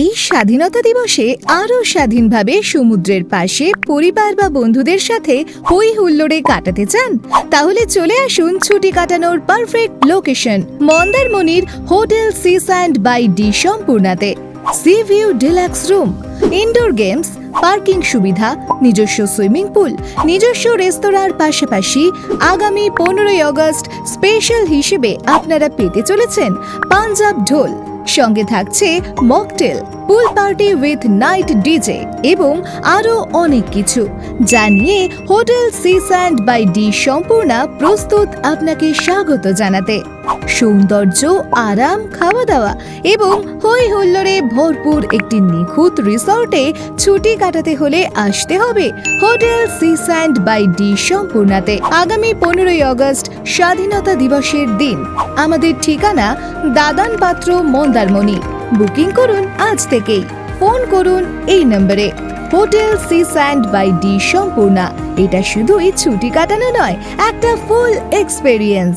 এই স্বাধীনতা দিবসে আরও স্বাধীনভাবে সমুদ্রের পাশে পরিবার বা বন্ধুদের সাথে হই হুল্লোড়ে কাটাতে চান, তাহলে চলে আসুন ছুটি কাটানোর perfect location মন্দারমণির hotel sea sand by D সম্পূর্ণাতে। Sea view deluxe room indoor games parking সুবিধা, নিজস্ব সুইমিং পুল নিজস্ব রেস্তোরাঁর পাশাপাশি আগামী পনেরোই আগস্ট স্পেশাল হিসেবে আপনারা পেতে চলেছেন পাঞ্জাব ঢোল। সঙ্গে থাকছে mocktail pool party with night DJ এবং আরও অনেক কিছু, যা নিয়ে hotel sea sand by D Sampurna প্রস্তুত আপনাকে স্বাগত জানাতে। সৌন্দর্য, আরাম খাওয়া দাওয়া এবং হই হুল্লোড়ে ভরপুর একটি নিখুঁত রিসর্টে ছুটি কাটাতে হলে আসতে হবে hotel sea sand by D সম্পূর্ণাতে। আগামী পনেরোই আগস্ট স্বাধীনতা দিবসের দিন। আমাদের ঠিকানা দাদান পাত্র, মন্দারমণি। বুকিং করুন আজ থেকেই। ফোন করুন এই নম্বরে। Hotel sea sand by D Sampurna. এটা শুধুই ছুটি কাটানো নয়, একটা ফুল এক্সপেরিয়েন্স